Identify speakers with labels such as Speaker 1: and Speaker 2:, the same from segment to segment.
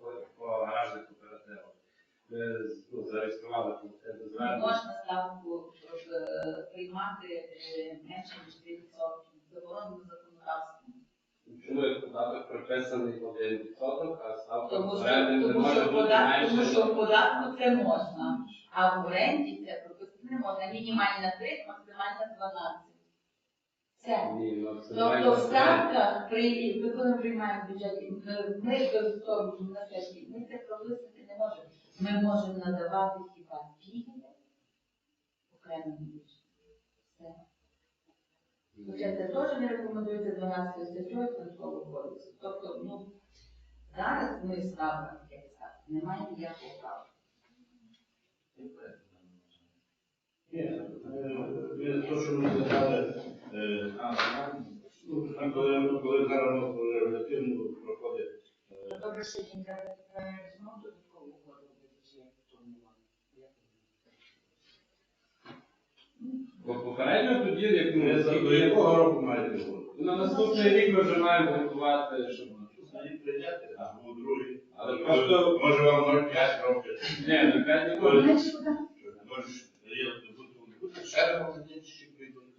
Speaker 1: по, по гаражних кооперативах. Ми ну, зареєстрували колективне звернення.
Speaker 2: можна ставку е, приймати е, менше ніж 3%. Заборонено законодавством.
Speaker 1: Чому як податок прописаний 1%, а ставка
Speaker 2: що,
Speaker 1: не може бути
Speaker 2: податку, тому що в податку це можна, а в оренді це прописати не можна. Мінімальна 3, максимальна 12. Все.
Speaker 1: Ну,
Speaker 2: Тобто ставка, при, ми коли приймаємо бюджет, ми- того на сесії, ми це прописати не можемо. Ми можемо надавати хіба пільги окремим бюджетам. Хоча це теж не рекомендується 12 статтею Контролу кодексу. Тобто, ну, зараз ми ставимо, як ставимо, немає ніякого права.
Speaker 3: Ні, е, ви то, що ми задали, е, коли, коли зараз регулятивно проходить е,
Speaker 2: Добре, що жінка знову додаткову угоду визначає,
Speaker 1: Бо попередньо тоді, як ми
Speaker 3: за до якого року маєте угоду?
Speaker 1: на наступний рік ми вже маємо готувати, щоб
Speaker 3: прийняти, а у другий.
Speaker 1: Але просто-
Speaker 3: може вам 0,5 років.
Speaker 1: ні, на 5 ніколи.
Speaker 2: Менше куди?
Speaker 3: Можеш бути ще може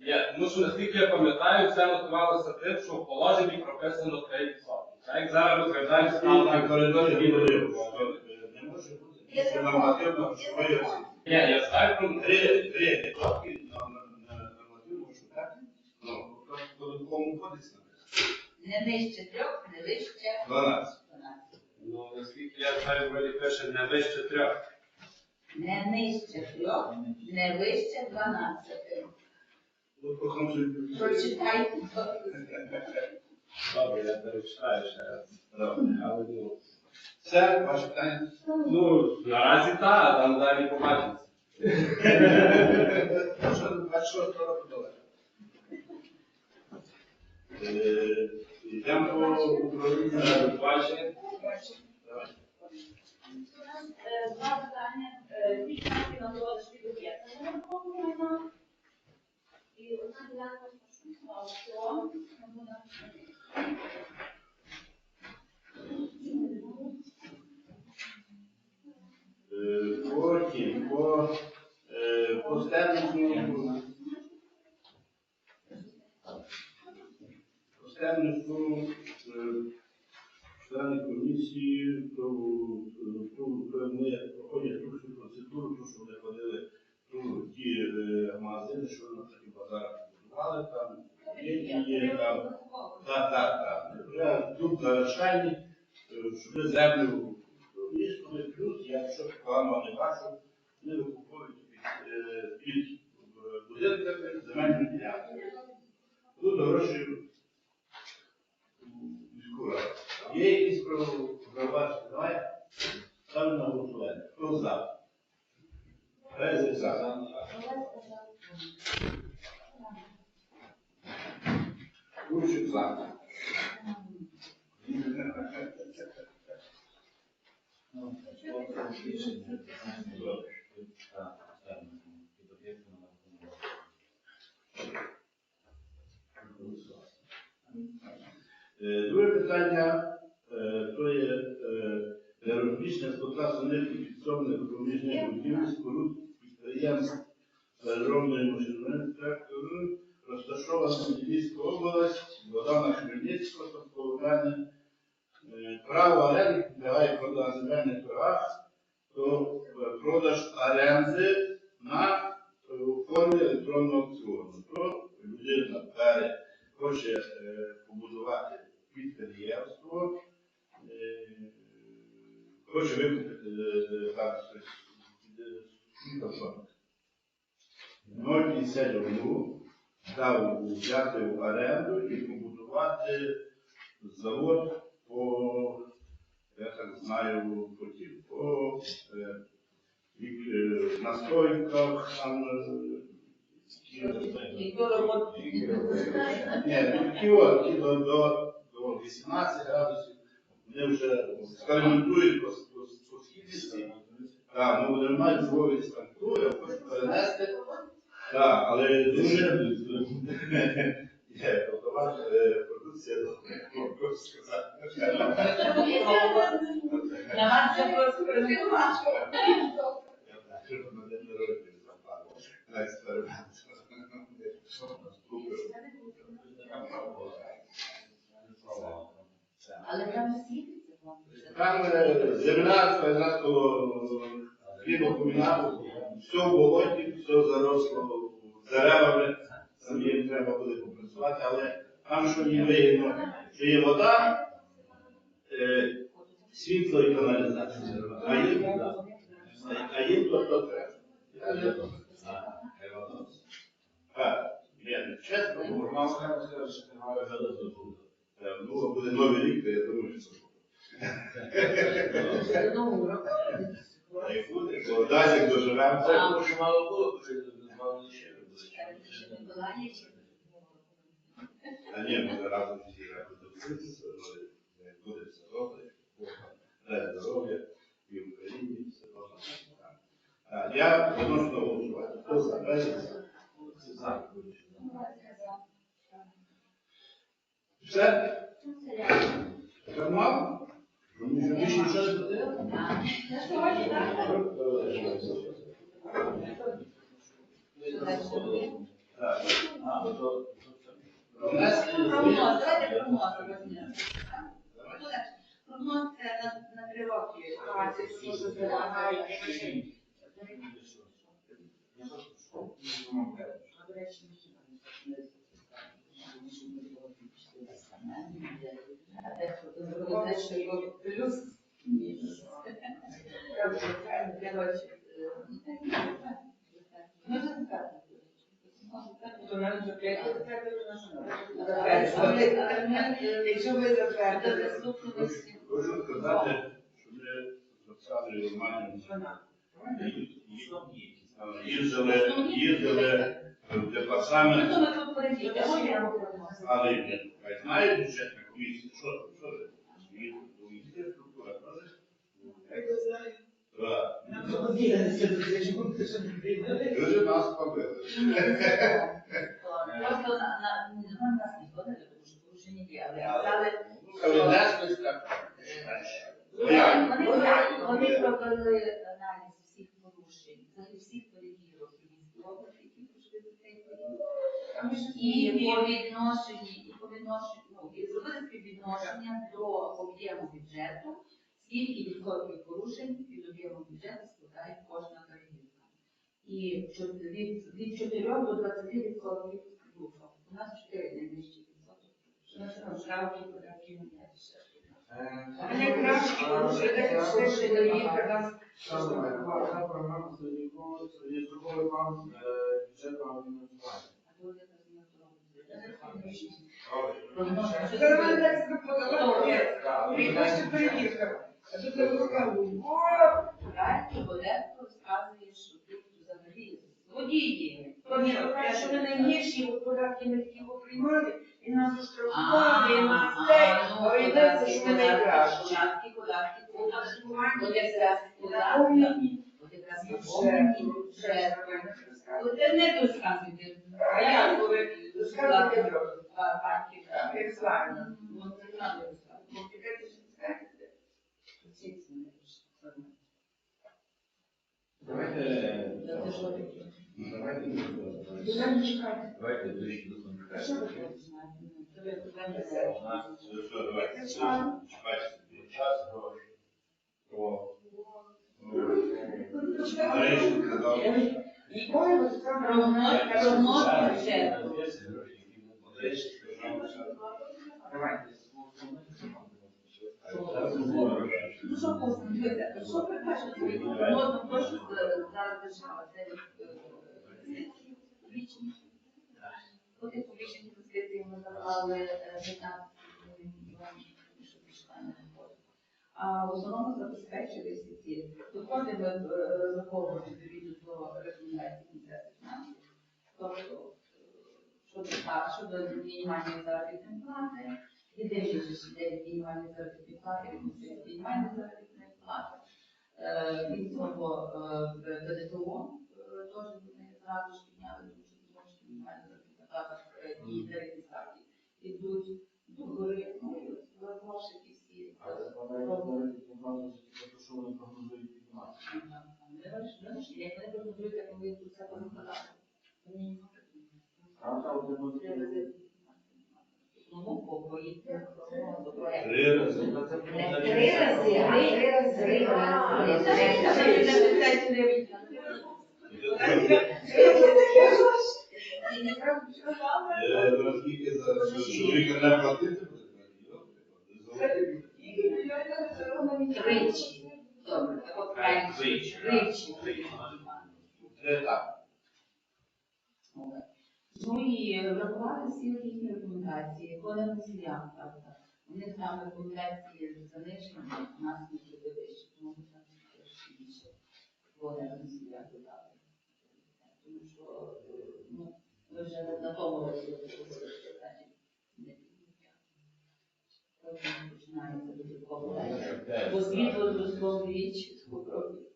Speaker 3: прийдуть.
Speaker 1: Тому що наскільки я пам'ятаю, все мотивувалося тим, що в положенні прописано 3%. Так як зараз розглядаємо
Speaker 3: На коридорі не може бути після нормативно грошової оцінки.
Speaker 1: Ні, я знаю про
Speaker 3: Три, три відсотки на, на шукати, ну, в податковому кодексі написано.
Speaker 2: Не нижче трьох, не вище
Speaker 3: 12.
Speaker 2: 12.
Speaker 1: Ну, наскільки я знаю, вроді пише не вище трьох.
Speaker 2: Не нижче трьох, не вище 12. Прочитайте.
Speaker 1: Добре, я перечитаю ще раз. Але ну,
Speaker 3: Все, ваше питання?
Speaker 1: ну наразі так, а там далі побачимо.
Speaker 3: Ну, що, 26 року. Е, Йдемо по? Давай.
Speaker 4: Е, Два питання. Е, Дві ділянки на продаж під об'єктами нерухомого майна.
Speaker 3: 有那家老罗能不能？Бачу, вони викуповують під, е, е, будинками земельну ділянку. Тут гроші міську. Є якісь провадження? Немає? Ставлю на голосування. Хто за? Без за. Курчик за. Były pytania, e, które e, różniczne z potrasu energii fikcyjnych w pomieszczeniu Gimsku lub Jansk rolnym osiedlem, który roztaszowała Sądziewicką oblaść, Wodana Chmielnicko są połowane право оренди підлягає продаж земельних торгах, то е, продаж оренди на е, формі електронного аукціону. То людина бере, хоче побудувати підприємство, хоче викупити е, там щось, е, скільки там соток? 0,51 дав взяти в оренду і побудувати завод по, я так знаю, хотів, по е, вік- е, там, е,
Speaker 2: до
Speaker 3: ні, ну, такі до, до, до 18 градусів, вони вже експериментують по, по, по східності. Так, ну вони мають свою структуру, хочуть перенести. Так, але дуже тобто е, продукція, добре, можу сказати.
Speaker 2: На вас це просто Але там світиться вам.
Speaker 3: Там е, земля Файнацького хлібокомбінату, все в болоті, все заросло деревами, там їм треба буде попрацювати, але там, що їм вигідно, що є вода, е, світло і каналізація. А їм то. Так, Ну, буде новий рік, то я думаю, що. Бо Далі як доживемо.
Speaker 2: А.
Speaker 5: що мало було, коли назвали ще
Speaker 3: А ні, ми разом всі але буде все добре. Дай здоров'я і в Україні все добре. Так, Я виношу голосувати. Хто за? За. Все?
Speaker 5: Ну
Speaker 3: Внести
Speaker 2: Прогноз, на, на три роки. А, це що за перемагає? До речі, ми хіба не Те, що його плюс, мінус. Коротше, е, ну, так, ну, так. Ми вже затвердили. Може, так,
Speaker 6: То нам затвердили, затвердили нашу
Speaker 2: Якщо ви затвердили,
Speaker 3: Хочу сказати, що ми з Оксаною Романівною їздили, їздили в департамент, але ні, хай знає бюджетна комісія, що що ви? Комісія, структура, правда? Так. Нас побили.
Speaker 2: Просто на, на, на нас не згодили, тому що порушення є, але сказали,
Speaker 3: Але десь так.
Speaker 2: Вони, вони, вони провели аналіз всіх порушень, взагалі всіх перевірок і військових, які пройшли за цей період. І по відношенні, і по відношенню, ну, і зробили співвідношення до об'єму бюджету, скільки відсотків порушень від об'єму бюджету складає кожна перевірка. І від, від 4 до 20 відсотків група. У нас 4 найвищі відсотки. Що ми там штрафи, податки, не ще щось.
Speaker 6: А не краще, все, що перевірка нас
Speaker 5: Та програма є строковий план бюджетного фінансування.
Speaker 2: Так не.
Speaker 6: Це нормально так скоподало. Прийдеться перевірка. А тут не розказують. О,
Speaker 2: Правильно, розказує, що тут взагалі злодії.
Speaker 6: Ні, ми найгірші податки ми такі приймали, і нас оштрафували, і нас це, а виявляється, що ми найкращі.
Speaker 2: Податки, податки, податки.
Speaker 6: Штрафування.
Speaker 2: От якраз податки,
Speaker 6: Наповнені.
Speaker 2: от якраз
Speaker 6: Ще,
Speaker 2: наповнені,
Speaker 6: ще,
Speaker 2: ще. От це не розказуйте.
Speaker 6: А я коли розказувати зразу.
Speaker 2: Банків.
Speaker 6: Переслання.
Speaker 2: Ну, це не треба розказувати.
Speaker 6: Бо таке ти ж скажете.
Speaker 2: Всі це не розказують.
Speaker 5: Давайте.
Speaker 2: Це що таке?
Speaker 3: Давайте не будемо.
Speaker 6: Вже не чекайте.
Speaker 5: Давайте ближче до
Speaker 6: А що
Speaker 5: конкретики.
Speaker 6: таке?
Speaker 2: Це ви туди не
Speaker 3: Ну що, давайте.
Speaker 6: Це чого?
Speaker 3: Чекайте собі.
Speaker 5: Час гроші.
Speaker 3: О. Нарешті казав.
Speaker 6: Ніколи ви це
Speaker 2: Прогноз, прогноз бюджету. Ну що просто, дивіться, що ви? Можна прошу зараз держава, це вічні. От і публічні інвестиції ми давали 15 мільйонів, що пішла на доходи. А в основному забезпечили всі ці доходи ми е, розраховуємо відповідно до рекомендацій Міністерства фінансів. Тобто, щодо щодо мінімальної заробітної плати, і дивлячись, де мінімальні заробітні плати, мінімальної заробітної плати. Е, Від цього ПДФО е, теж вони зразу ж підняли, тому що знову ж мінімальна заробітна плата е, і тарифні ставки ідуть до гори, ну і от гроші ті всі е, роблять
Speaker 3: Три рази.
Speaker 2: Не три рази, а три рази. Три рази. Це ж на 50 гривень.
Speaker 3: Е, Наскільки за за чоловіка не платити буде?
Speaker 2: Тричі. Добре, так от правильно.
Speaker 5: Тричі.
Speaker 3: Це так.
Speaker 2: Ну і врахувати всі їхні рекомендації, коли мусіям, правда. Них там рекомендації занижені, у нас не буде вище, тому ми там трошки більше вони мусіям додали. Тому що, ну, ми вже на тому році говорили, що значить не підняття. Потім починається. Бо світло зросло вдвічі, спокійно.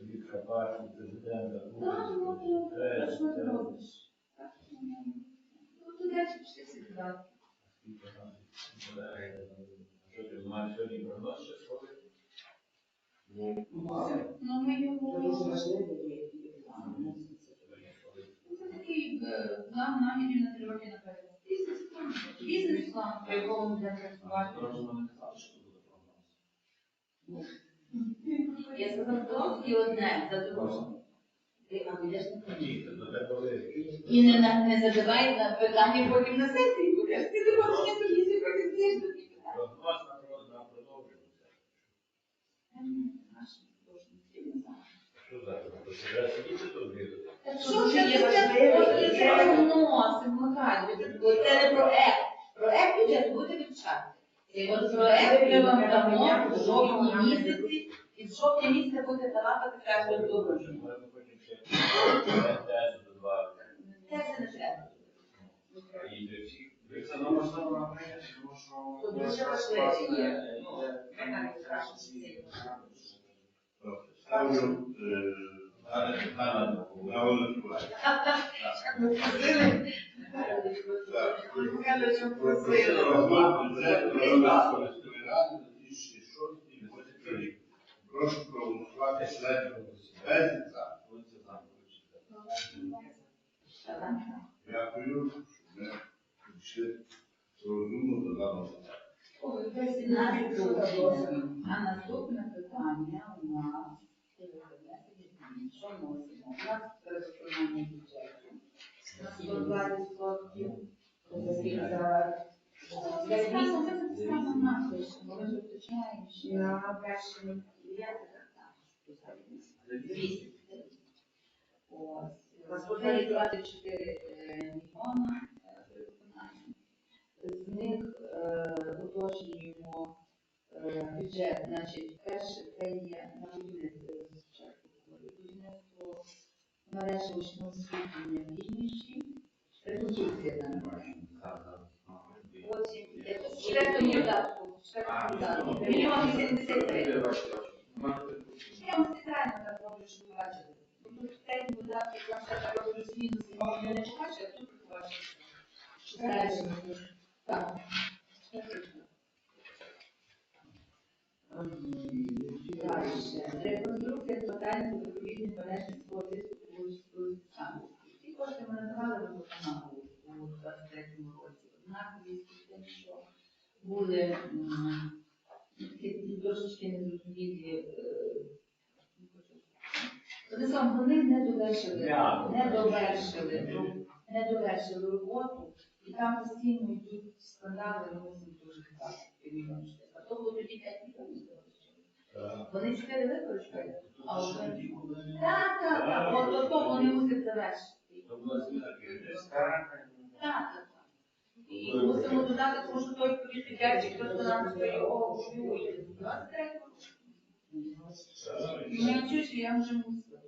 Speaker 5: Від Хабарки, президента,
Speaker 2: Так, ну, туди пішли всі додатки.
Speaker 5: Що ти маєш сьогодні прогноз ще сходити?
Speaker 2: Ну, ми його... Це такий план намірів на три роки наперед. Бізнес-план. Бізнес-план, по якому будемо працювати.
Speaker 5: Розумно не казали, що буде прогноз.
Speaker 2: Я сказав, то і одне за другим. Ти а будеш не ходити.
Speaker 5: Ні, це до тебе
Speaker 2: І не, на- не задавай на питання потім на сесії, бо кажеш, ти не хочеш комісії, потім ти ж тобі питання.
Speaker 5: Що
Speaker 2: ж це це це прогноз, Михайло? Бо це не проект. Проект бюджету буде. І от проект вам дамо в жовтні місяці, і в жовтні місяці буде давати
Speaker 5: ще теж.
Speaker 2: Це не треба.
Speaker 7: Це нам можливо прийняти, тому що
Speaker 2: Тут дуже важливо є.
Speaker 3: Ставлю на голосування. Так.
Speaker 6: Михайловичем
Speaker 3: Про
Speaker 6: просили.
Speaker 3: прогноз бюджету Романської ради на 2006 рік. Прошу проголосувати членів комісії. Без за. Дякую, що ми прийшли розумно до даного питання.
Speaker 2: А наступне питання у нас що носимо? У нас переконання бюджету на 120 років. За десь місяць це те саме напишемо, ми ж уточняємо, що
Speaker 6: На першому
Speaker 2: Двісті. Ось. Розподілі 24 е, мільйона е, при виконанні. З них е, уточнюємо е, бюджет, значить, перше це є на. Будівництво мережі учного освітлення на Потім е, четвертому видатку, мільйон 83. Я вам спеціально так роблю, щоб ви бачили. Тут цей видаток, я так роблю з мінусом, а не побачите, а тут. Далі. Так. Реконструкція тотальних відповідних мережі спорту Ці кошти ми надавали виконаву у 23-му році. Однак, з тим, що були трошечки незрозумілі е, Одним вони не довершили, не довершили, не довершили роботу, і там постійно йдуть скандали, ми мусимо дуже так мільйон А то було тоді 5 мільйонів Вони 4 використали, а вже... Так, так, так, от до того вони мусять завершити. Так, так. І мусимо додати, тому що той повітря дядьчик просто нам стоїть, о, воює. 23 Ну, чуєш, я вже мусила.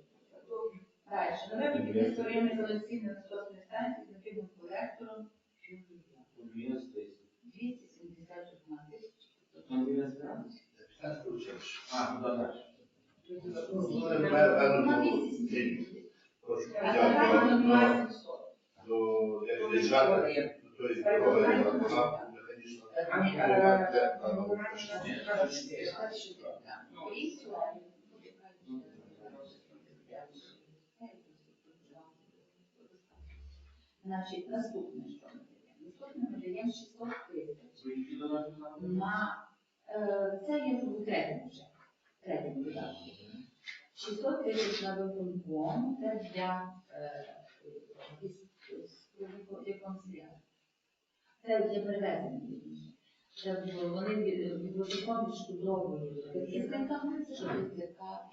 Speaker 2: Далі. Нове будівництво районної колекційної насосної станції з напільним колектором 271 тисяча.
Speaker 5: А, ну да, далі.
Speaker 2: На 270.
Speaker 3: Прошу
Speaker 2: А загально
Speaker 3: подякувати
Speaker 2: на 20 сот.
Speaker 3: до як держати до тої здорової механічно.
Speaker 2: Ну, і сьогодні. Значить, наступне, що ми даємо 600 тисяч
Speaker 7: Ви які додати
Speaker 2: на е, це є третьому вже. Третьому додатку. 600 тисяч на виконком, це для е, консиліарів. Це для перевезення. Це вони від виконком відшкодовують захисникам, що захисника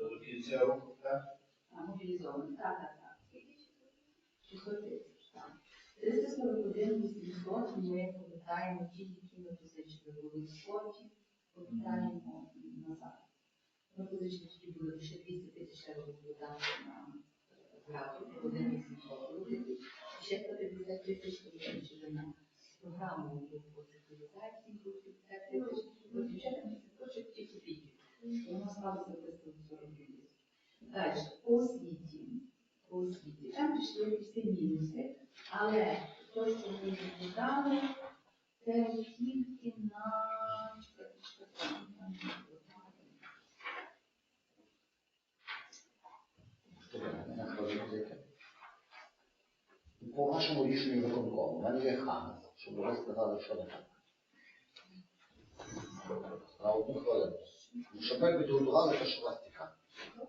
Speaker 3: До кінця року, так?
Speaker 2: мобілізовані. Так, так, так. 600 тисяч, так. 341 800 ми повертаємо ті, які ми були в спорті, повертаємо назад. Ми позичили ті були ще 200 тисяч треба було дати на графік, 1 800 рублів. Ще 150 тисяч позичили на програму по цифровізації, 50 тисяч. Бюджет на точок ті копійки. У нас сталося 340 тисяч. Далі, по освіті. По освіті. Там пішли всі мінуси, але те, що ми це тільки на...
Speaker 8: По вашому рішенню виконкому, у мене є ханс, щоб ви сказали, що не так. На одну хвилину. Щоб ми підготували те, що вас цікавить.
Speaker 5: Ну,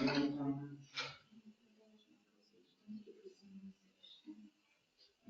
Speaker 5: тут є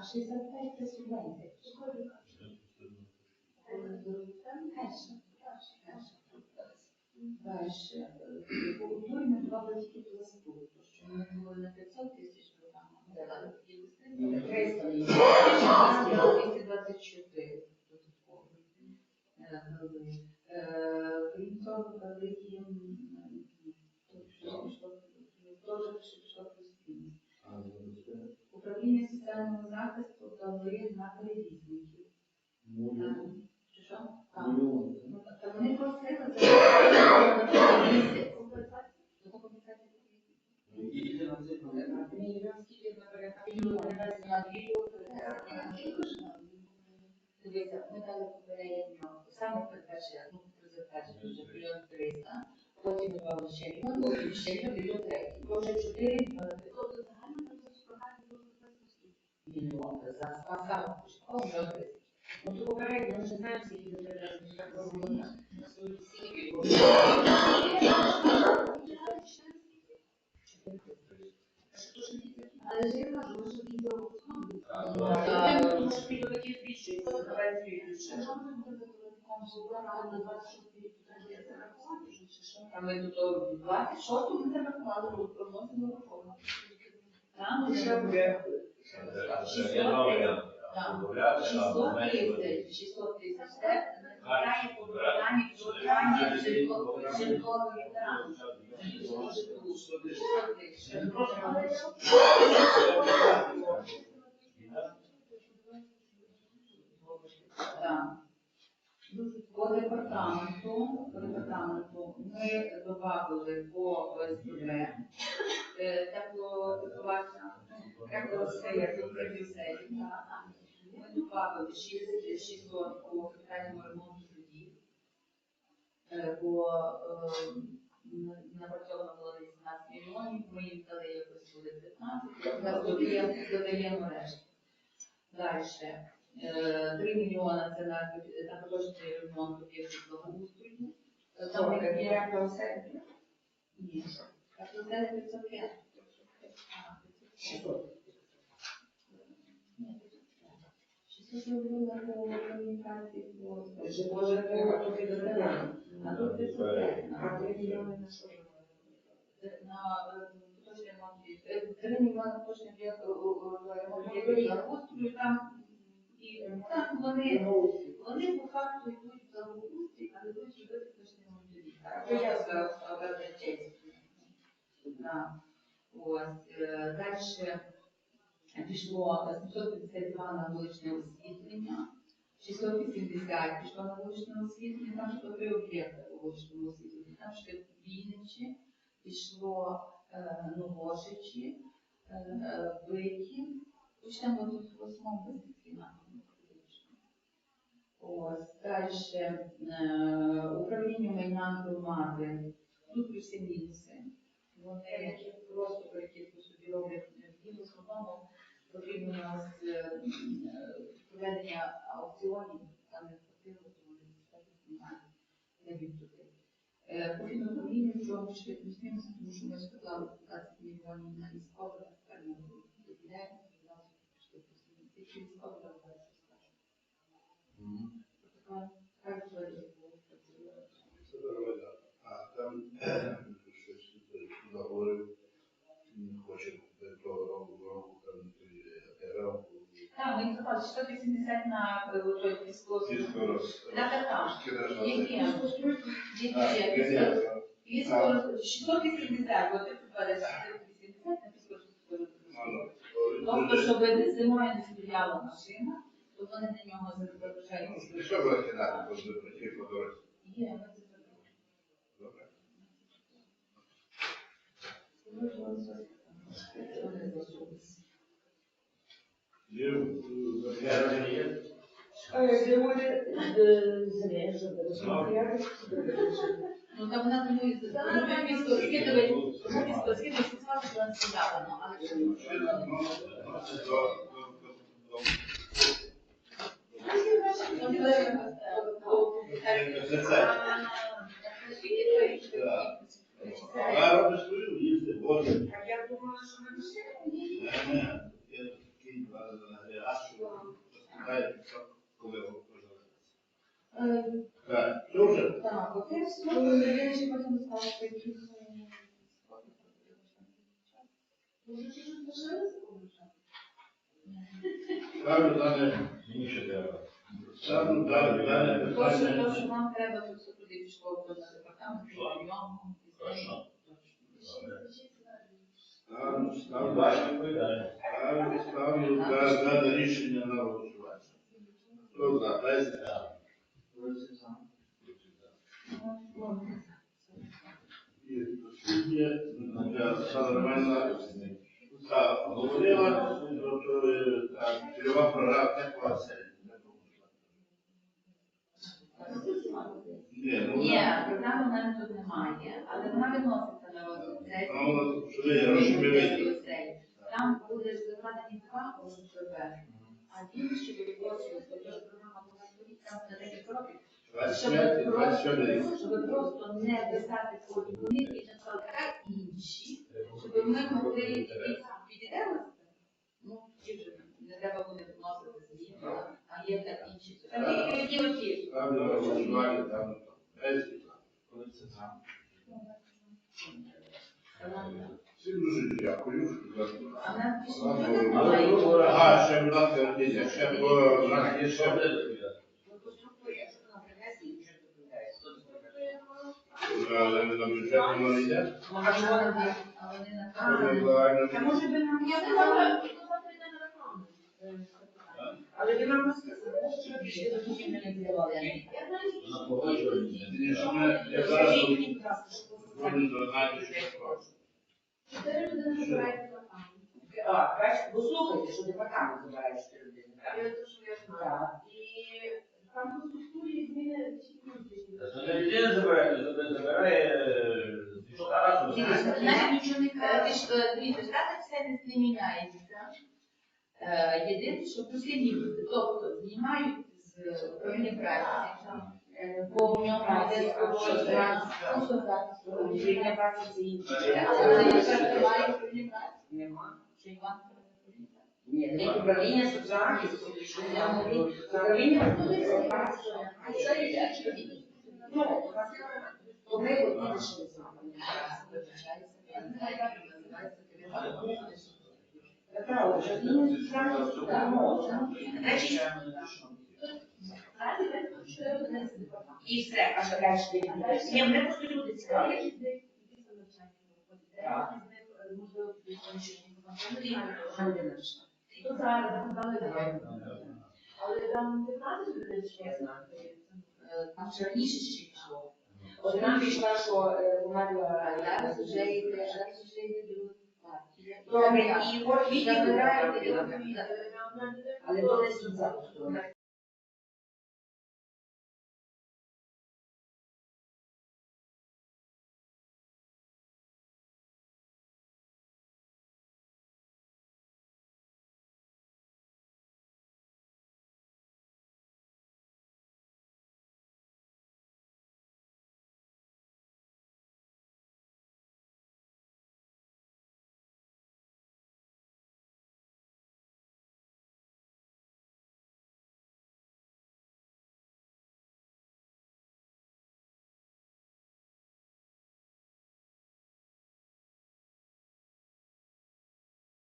Speaker 2: е, 393. А 65 це субвенція. Дальше. По культурі ми добавили тільки пласту, то що ми були на 500 тисяч програма, ми дали такі листи, 300 224 додатково. Е, дали. Е, Крім того, дали їм Управління соціального захисту дали на перевізників.
Speaker 5: мільйон.
Speaker 2: Чи що? Ну, Та вони просили за місяць. Мільйон скільки ми перевезли на дві Дивіться, ми дали попередньо, саме перший раз, ну, при затвердженні вже мільйон триста, потім додали ще мільйон, потім ще мільйон, третій. Вже чотири.
Speaker 4: Тобто записано.
Speaker 2: мільйон за мільйон тисяч. Ну, то попередньо
Speaker 4: Але ж я кажу, відео
Speaker 2: ми тут о 26 ми прогнозимо реформу. Там вже буде
Speaker 5: Це є новий варіант.
Speaker 2: Так.
Speaker 5: Добавляти, а
Speaker 2: 600 тисяч, 600 тисяч, це збирає по програмі підготування житлових житлових ветеранів. 600 тисяч. Прошу, але Так. По департаменту, по департаменту ми додали по е, теплоекспloатація, теплосея, теплосея, ми додали 600 по капітальному ремонту судів, Е, бо е, напрацьовано було 18 мільйонів, ми їм дали якось буде 15, зараз додаємо, решту. Далі. 3 мільйона це на, на поточний ремонт об'єктів благоустрою. Там не є оселі. Ні. Оселі 505. А, 505. Ні, 505. 600 зробили по комунікації, по...
Speaker 6: Може, треба трохи додати.
Speaker 2: А тут 505.
Speaker 6: А три мільйони на що?
Speaker 2: На е, поточний ремонт. е, 3 мільйони поточний об'єкт е, е, ремонт там так вони, вони по факту йдуть в самопусті, а не будуть робити те, що не можуть робити. Так, я зараз обозначаю. Ось, е, далі пішло 752 на вуличне освітлення, 680 пішло на вуличне освітлення, там що три об'єкти на вуличному освітленні, там ще Вінничі, пішло е, Новошичі, е, е, Биків, почнемо тут в основному, Ось, далі е, управління майна громади, тут плюси мінуси. Вони просто перекидку собі роблять в основному потрібно у нас е, е, проведення аукціонів, там не хватило, тому вони так знімають, дають туди. Е, По фінуправлінню в чому ще плюс мінус, тому що ми складали 15 мільйонів на військове, тепер ми виділяємо, зразу пішли плюс мінус. Якщо військове, то далі скажемо. Така, так, ми сказали, 680 на той військовий. Так, так, так. Які? Які? 680, от ти попадеш 680 на військово
Speaker 3: Ну,
Speaker 2: Тобто, щоб зимою не стояла машина, то вони на нього заробляють.
Speaker 3: Ну, що буде кидати, бо не прийти по дорозі.
Speaker 2: Є, ми це зробили.
Speaker 3: Добре. Є, е?
Speaker 2: Ну, там вона тому і що сказали, що вона стояла, ну, але
Speaker 3: Ще раз, ну, ну, це до- до- до- до- Це це. Вона робить свою, їсти, воду.
Speaker 6: А я думала, що ми машину
Speaker 3: Не, не, я такий агрегат, що розкидає, коли його пожалується. Так, що вже?
Speaker 2: Так, оце все, я ще потім стала такі.
Speaker 3: Ставлю дане,
Speaker 5: Мені ще
Speaker 3: ставлю дане, дане
Speaker 2: То, що,
Speaker 3: питання.
Speaker 2: то, що нам треба, то все туди пішло в департамент, в ньому.
Speaker 5: Хорошо.
Speaker 3: Ставлю,
Speaker 5: Бачите, відповідає.
Speaker 3: ставлю, да- дане рішення на голосування. Хто за? Леся? І останнє, для Оксана Романівна, так, говорила, що е, так, цільова програма теплосель. Ні, ну,
Speaker 2: програми в мене тут немає, але вона відноситься на розгляд сесії. Там буде закладені два ОСББ, а інші відносять, тому що програма була стоїть там на декілька років. Щоб
Speaker 3: 25 і 27 рік.
Speaker 2: просто, не писати код вони і написали а інші, щоб ми могли підійдемо. Ну, ті вже не треба буде вносити зміни, а є так інші. Там тільки які оті.
Speaker 3: Ставлю на голосування там. Леся. Всім дуже дякую.
Speaker 2: А в нас більше
Speaker 3: Ага,
Speaker 2: нічого немає.
Speaker 3: Ага, ще, будь ласка, ні, ще по знак є
Speaker 5: Що
Speaker 3: ще.
Speaker 5: буде відповідати?
Speaker 3: Але на бюджетному не йде.
Speaker 2: А вони- а вони на
Speaker 3: Тому загально
Speaker 6: Та може би нам
Speaker 4: Я
Speaker 6: Але ви нам розказали, що
Speaker 2: Ще до кухні не
Speaker 4: що
Speaker 5: Вона погоджує.
Speaker 3: Ні, що ми- я зараз
Speaker 6: що
Speaker 3: справді.
Speaker 4: чотири людини збирають рекламу.
Speaker 6: А, бачите, ви слухайте, що департамент забирає 4 людини. так?
Speaker 4: Я те, що я знаю. І там по структурі зміни
Speaker 5: забирає, е,
Speaker 2: Дивіться, навіть нічого не каже. Дивіться, штати все не міняється. Е, Єдине, що мінуси. Тобто знімають з управління праці. е, Бо в ньому йде.
Speaker 6: Управління праці це інше.
Speaker 2: Але вони немає управління праці.
Speaker 6: Нема.
Speaker 2: Чи Іван?
Speaker 6: Ні, не управління соцзахисту, управління праці.
Speaker 2: А це є?
Speaker 6: Ну, ми от з вами. Правда, ну, можна. Значить, і все, а що далі? Ні, мене просто. І Але там 15 тисяч.
Speaker 2: Я знаю. Е, Там ще раніше ще пішло. От пішла, що е, померла зараз вже йде друга партія.
Speaker 9: Добре, і от
Speaker 2: Відділ
Speaker 9: відділ